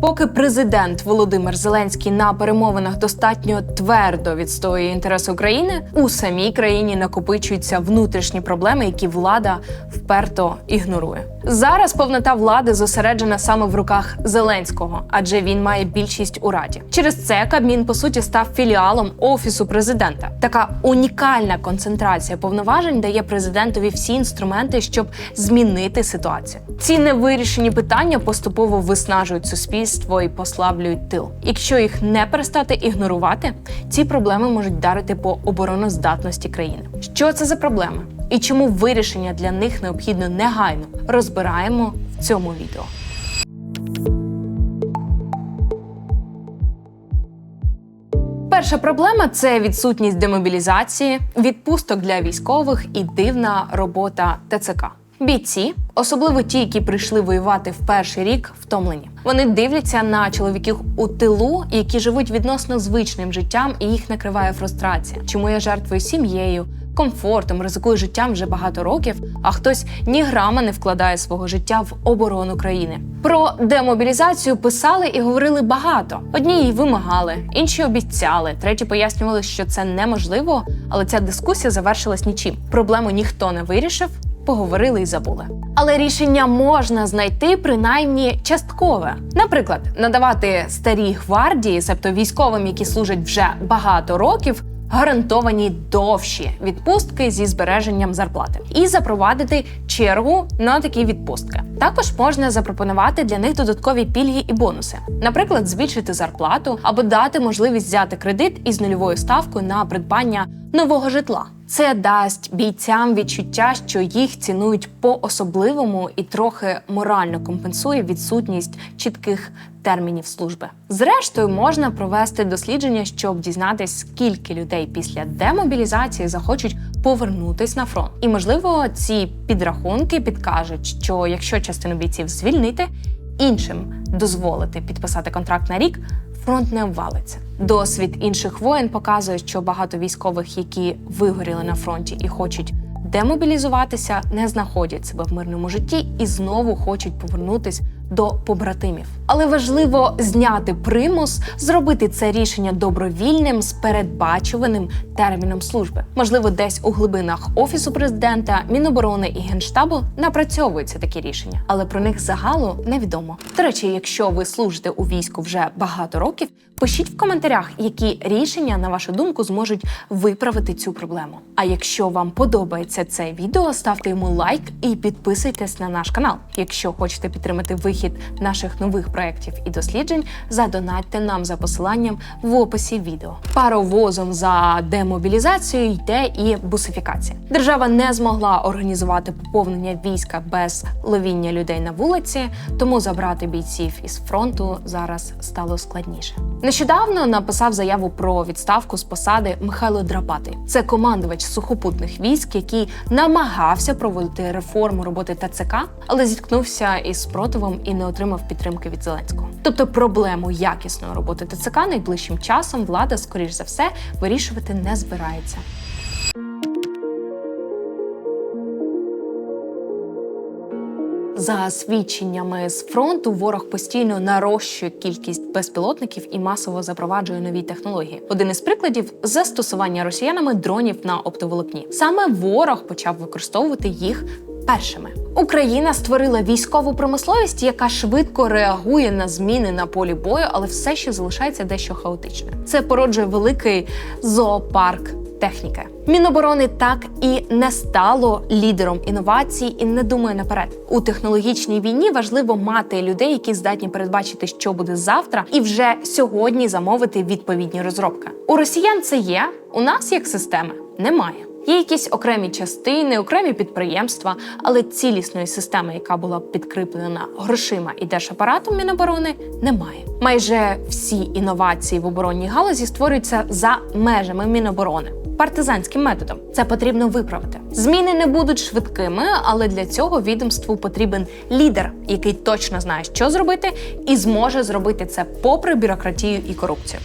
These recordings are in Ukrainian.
Поки президент Володимир Зеленський на перемовинах достатньо твердо відстоює інтереси України, у самій країні накопичуються внутрішні проблеми, які влада вперто ігнорує. Зараз повнота влади зосереджена саме в руках Зеленського, адже він має більшість у раді. Через це Кабмін по суті став філіалом офісу президента. Така унікальна концентрація повноважень дає президентові всі інструменти, щоб змінити ситуацію. Ці невирішені питання поступово виснажують суспільство і послаблюють тил. Якщо їх не перестати ігнорувати, ці проблеми можуть вдарити по обороноздатності країни. Що це за проблеми? І чому вирішення для них необхідно негайно розбираємо в цьому відео. Перша проблема це відсутність демобілізації, відпусток для військових і дивна робота ТЦК. Бійці, особливо ті, які прийшли воювати в перший рік, втомлені. Вони дивляться на чоловіків у тилу, які живуть відносно звичним життям, і їх накриває фрустрація. Чому я жертвую сім'єю, комфортом, ризикую життям вже багато років, а хтось ні грама не вкладає свого життя в оборону країни. Про демобілізацію писали і говорили багато. Одні її вимагали, інші обіцяли, треті пояснювали, що це неможливо, але ця дискусія завершилась нічим. Проблему ніхто не вирішив. Поговорили і забули. Але рішення можна знайти принаймні часткове. Наприклад, надавати старій гвардії, себто військовим, які служать вже багато років, гарантовані довші відпустки зі збереженням зарплати, і запровадити чергу на такі відпустки. Також можна запропонувати для них додаткові пільги і бонуси, наприклад, збільшити зарплату або дати можливість взяти кредит із нульовою ставкою на придбання нового житла. Це дасть бійцям відчуття, що їх цінують по-особливому і трохи морально компенсує відсутність чітких термінів служби. Зрештою, можна провести дослідження, щоб дізнатись, скільки людей після демобілізації захочуть повернутись на фронт. І можливо, ці підрахунки підкажуть, що якщо частину бійців звільнити, іншим дозволити підписати контракт на рік. Фронт не обвалиться. Досвід інших воєн показує, що багато військових, які вигоріли на фронті і хочуть демобілізуватися, не знаходять себе в мирному житті і знову хочуть повернутись до побратимів. Але важливо зняти примус, зробити це рішення добровільним з передбачуваним терміном служби. Можливо, десь у глибинах офісу президента, міноборони і генштабу напрацьовуються такі рішення, але про них загалу невідомо. До речі, якщо ви служите у війську вже багато років, пишіть в коментарях, які рішення, на вашу думку, зможуть виправити цю проблему. А якщо вам подобається це відео, ставте йому лайк і підписуйтесь на наш канал. Якщо хочете підтримати вихід наших нових проєктів і досліджень, задонатьте нам за посиланням в описі відео. Паровозом за демобілізацією йде і бусифікація. Держава не змогла організувати поповнення війська без ловіння людей на вулиці, тому забрати бійців із фронту зараз стало складніше. Нещодавно написав заяву про відставку з посади Михайло Драпатий. Це командувач сухопутних військ, який намагався проводити реформу роботи ТЦК, але зіткнувся із спротивом і не отримав підтримки від Зеленського. Тобто проблему якісної роботи ТЦК найближчим часом влада, скоріш за все, вирішувати не збирається. За свідченнями з фронту, ворог постійно нарощує кількість безпілотників і масово запроваджує нові технології. Один із прикладів застосування росіянами дронів на оптоволокні. Саме ворог почав використовувати їх першими. Україна створила військову промисловість, яка швидко реагує на зміни на полі бою, але все ще залишається дещо хаотичне. Це породжує великий зоопарк техніки. Міноборони так і не стало лідером інновацій і не думає наперед. У технологічній війні важливо мати людей, які здатні передбачити, що буде завтра, і вже сьогодні замовити відповідні розробки. У росіян це є. У нас як системи немає. Є якісь окремі частини, окремі підприємства, але цілісної системи, яка була б підкріплена грошима і держапаратом Міноборони, немає. Майже всі інновації в оборонній галузі створюються за межами Міноборони. Партизанським методом це потрібно виправити. Зміни не будуть швидкими, але для цього відомству потрібен лідер, який точно знає, що зробити, і зможе зробити це попри бюрократію і корупцію.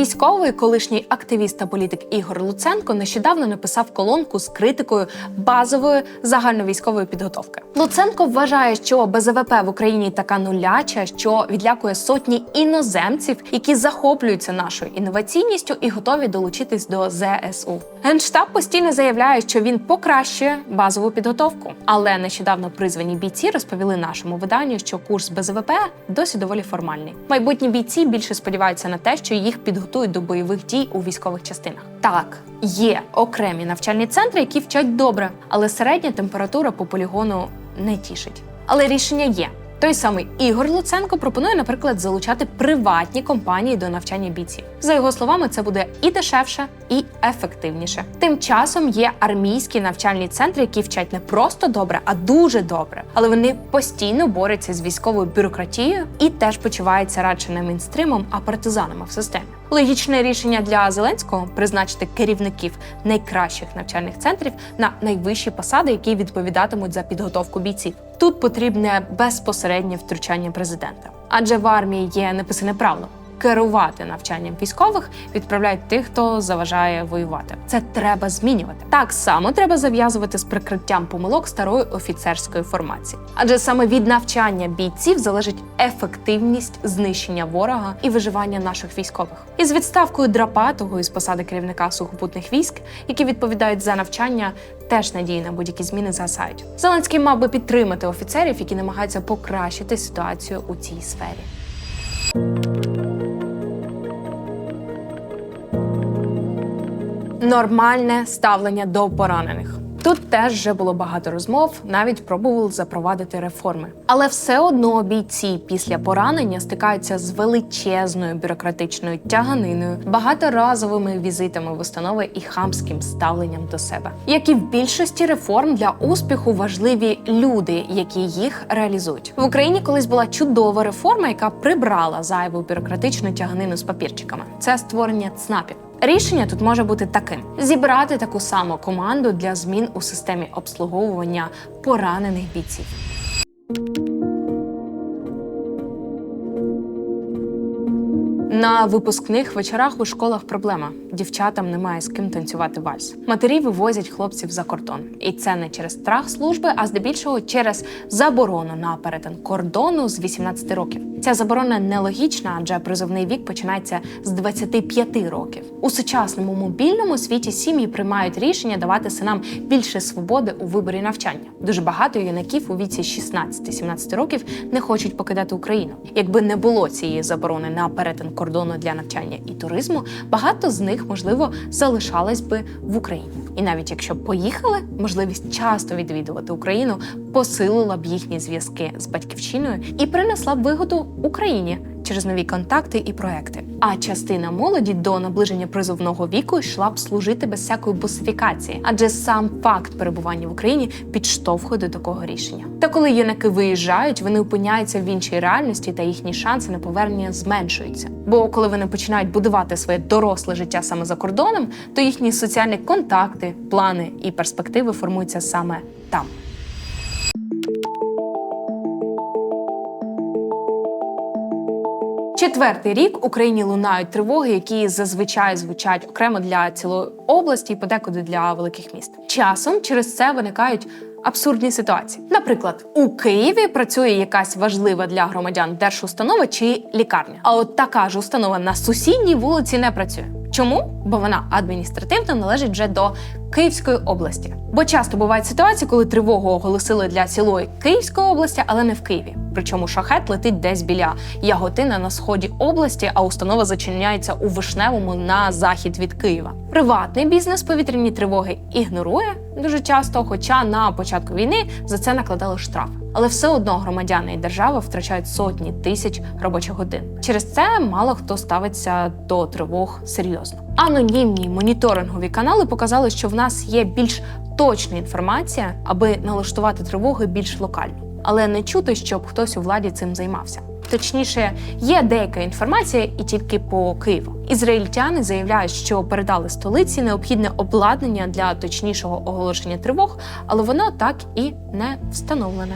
Військовий, колишній активіст та політик Ігор Луценко нещодавно написав колонку з критикою базової загальновійськової підготовки. Луценко вважає, що БЗВП в Україні така нуляча, що відлякує сотні іноземців, які захоплюються нашою інноваційністю і готові долучитись до ЗСУ. Генштаб постійно заявляє, що він покращує базову підготовку, але нещодавно призвані бійці розповіли нашому виданню, що курс БЗВП досі доволі формальний. Майбутні бійці більше сподіваються на те, що їх підготують до бойових дій у військових частинах. Так, є окремі навчальні центри, які вчать добре, але середня температура по полігону не тішить. Але рішення є. Той самий Ігор Луценко пропонує, наприклад, залучати приватні компанії до навчання бійців. За його словами, це буде і дешевше, і ефективніше. Тим часом є армійські навчальні центри, які вчать не просто добре, а дуже добре. Але вони постійно борються з військовою бюрократією і теж почуваються радше не мінстримом, а партизанами в системі. Логічне рішення для Зеленського призначити керівників найкращих навчальних центрів на найвищі посади, які відповідатимуть за підготовку бійців. Тут потрібне безпосереднє втручання президента, адже в армії є неписане правило. Керувати навчанням військових відправляють тих, хто заважає воювати. Це треба змінювати. Так само треба зав'язувати з прикриттям помилок старої офіцерської формації, адже саме від навчання бійців залежить ефективність знищення ворога і виживання наших військових. Із відставкою драпатого із посади керівника сухопутних військ, які відповідають за навчання, теж надії на будь-які зміни згасають. Зеленський мав би підтримати офіцерів, які намагаються покращити ситуацію у цій сфері. Нормальне ставлення до поранених. Тут теж вже було багато розмов, навіть пробували запровадити реформи. Але все одно бійці після поранення стикаються з величезною бюрократичною тяганиною, багаторазовими візитами в установи і хамським ставленням до себе. Як і в більшості реформ для успіху важливі люди, які їх реалізують. В Україні колись була чудова реформа, яка прибрала зайву бюрократичну тяганину з папірчиками. Це створення ЦНАПів. Рішення тут може бути таким: зібрати таку саму команду для змін у системі обслуговування поранених бійців. На випускних вечорах у школах проблема. Дівчатам немає з ким танцювати вальс. Матері вивозять хлопців за кордон, і це не через страх служби, а здебільшого через заборону на перетин кордону з 18 років. Ця заборона нелогічна, адже призовний вік починається з 25 років. У сучасному мобільному світі сім'ї приймають рішення давати синам більше свободи у виборі навчання. Дуже багато юнаків у віці 16-17 років не хочуть покидати Україну. Якби не було цієї заборони на перетин кордону для навчання і туризму, багато з них можливо залишались би в Україні. І навіть якщо поїхали, можливість часто відвідувати Україну посилила б їхні зв'язки з батьківщиною і принесла б вигоду Україні через нові контакти і проекти. А частина молоді до наближення призовного віку йшла б служити без всякої босифікації, адже сам факт перебування в Україні підштовхує до такого рішення. Та коли юнаки виїжджають, вони опиняються в іншій реальності, та їхні шанси на повернення зменшуються. Бо коли вони починають будувати своє доросле життя саме за кордоном, то їхні соціальні контакти, плани і перспективи формуються саме там. Четвертий рік Україні лунають тривоги, які зазвичай звучать окремо для цілої області і подекуди для великих міст. Часом через це виникають абсурдні ситуації. Наприклад, у Києві працює якась важлива для громадян держустанова чи лікарня. А от така ж установа на сусідній вулиці не працює. Чому? Бо вона адміністративно належить вже до Київської області. Бо часто бувають ситуації, коли тривогу оголосили для цілої Київської області, але не в Києві. Причому шахет летить десь біля Яготина на сході області, а установа зачиняється у Вишневому на захід від Києва. Приватний бізнес повітряні тривоги ігнорує дуже часто, хоча на початку війни за це накладали штрафи. Але все одно громадяни і держава втрачають сотні тисяч робочих годин. Через це мало хто ставиться до тривог серйозно. Анонімні моніторингові канали показали, що в нас є більш точна інформація, аби налаштувати тривоги більш локально, але не чути, щоб хтось у владі цим займався. Точніше, є деяка інформація і тільки по Києву. Ізраїльтяни заявляють, що передали столиці необхідне обладнання для точнішого оголошення тривог, але воно так і не встановлене.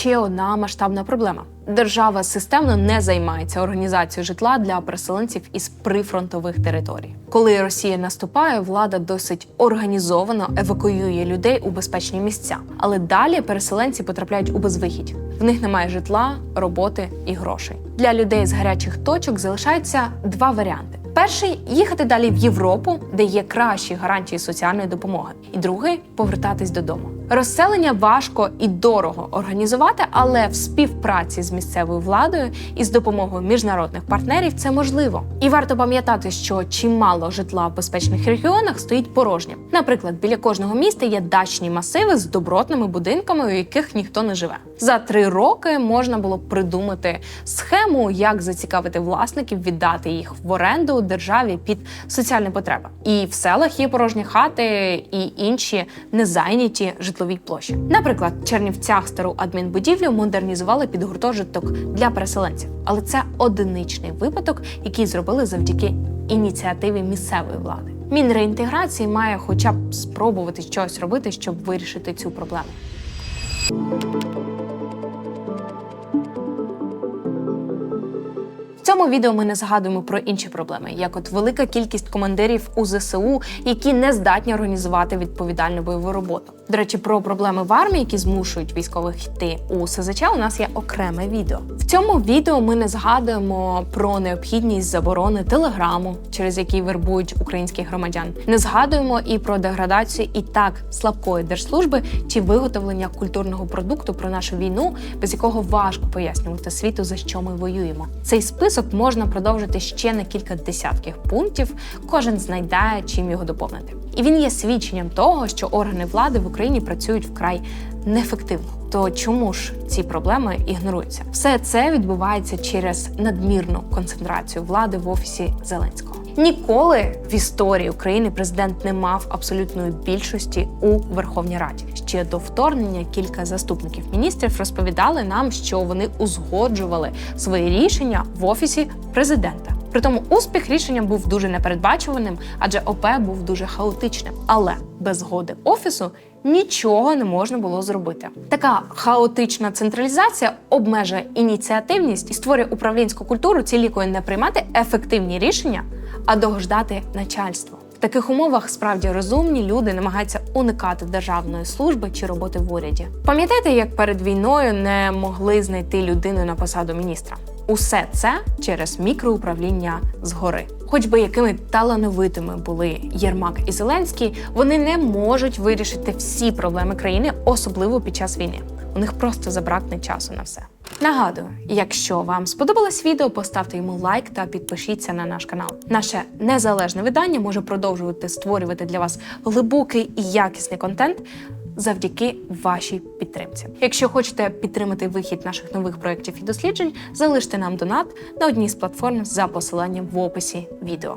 Ще одна масштабна проблема. Держава системно не займається організацією житла для переселенців із прифронтових територій. Коли Росія наступає, влада досить організовано евакуює людей у безпечні місця, але далі переселенці потрапляють у безвихідь. В них немає житла, роботи і грошей. Для людей з гарячих точок залишаються два варіанти. Перший їхати далі в Європу, де є кращі гарантії соціальної допомоги, і другий повертатись додому. Розселення важко і дорого організувати, але в співпраці з місцевою владою і з допомогою міжнародних партнерів це можливо. І варто пам'ятати, що чимало житла в безпечних регіонах стоїть порожнім. Наприклад, біля кожного міста є дачні масиви з добротними будинками, у яких ніхто не живе. За три роки можна було придумати схему, як зацікавити власників віддати їх в оренду державі під соціальні потреби. І в селах є порожні хати і інші незайняті житлові площі. Наприклад, в Чернівцях стару адмінбудівлю модернізували під гуртожиток для переселенців, але це одиничний випадок, який зробили завдяки ініціативі місцевої влади. Мінреінтеграції має хоча б спробувати щось робити, щоб вирішити цю проблему. В цьому відео ми не згадуємо про інші проблеми, як от велика кількість командирів у ЗСУ, які не здатні організувати відповідальну бойову роботу. До речі, про проблеми в армії, які змушують військових йти у СЗЧ, у нас є окреме відео. В цьому відео ми не згадуємо про необхідність заборони телеграму, через який вербують українських громадян. Не згадуємо і про деградацію і так слабкої держслужби чи виготовлення культурного продукту про нашу війну, без якого важко пояснювати світу за що ми воюємо. Цей список можна продовжити ще на кілька десятків пунктів. Кожен знайде чим його доповнити. І він є свідченням того, що органи влади в Україні працюють вкрай неефективно. То чому ж ці проблеми ігноруються? Все це відбувається через надмірну концентрацію влади в офісі Зеленського. Ніколи в історії України президент не мав абсолютної більшості у Верховній Раді. Ще до вторгнення кілька заступників міністрів розповідали нам, що вони узгоджували свої рішення в офісі президента. Притому успіх рішення був дуже непередбачуваним, адже ОП був дуже хаотичним. Але без згоди офісу нічого не можна було зробити. Така хаотична централізація обмежує ініціативність і створює управлінську культуру цілікою не приймати ефективні рішення, а догождати начальство. В таких умовах справді розумні люди намагаються уникати державної служби чи роботи в уряді. Пам'ятаєте, як перед війною не могли знайти людину на посаду міністра? Усе це через мікроуправління згори. Хоч би якими талановитими були Єрмак і Зеленський, вони не можуть вирішити всі проблеми країни, особливо під час війни. У них просто забракне часу на все. Нагадую, якщо вам сподобалось відео, поставте йому лайк та підпишіться на наш канал. Наше незалежне видання може продовжувати створювати для вас глибокий і якісний контент завдяки вашій підтримці. Якщо хочете підтримати вихід наших нових проєктів і досліджень, залиште нам донат на одній з платформ за посиланням в описі відео.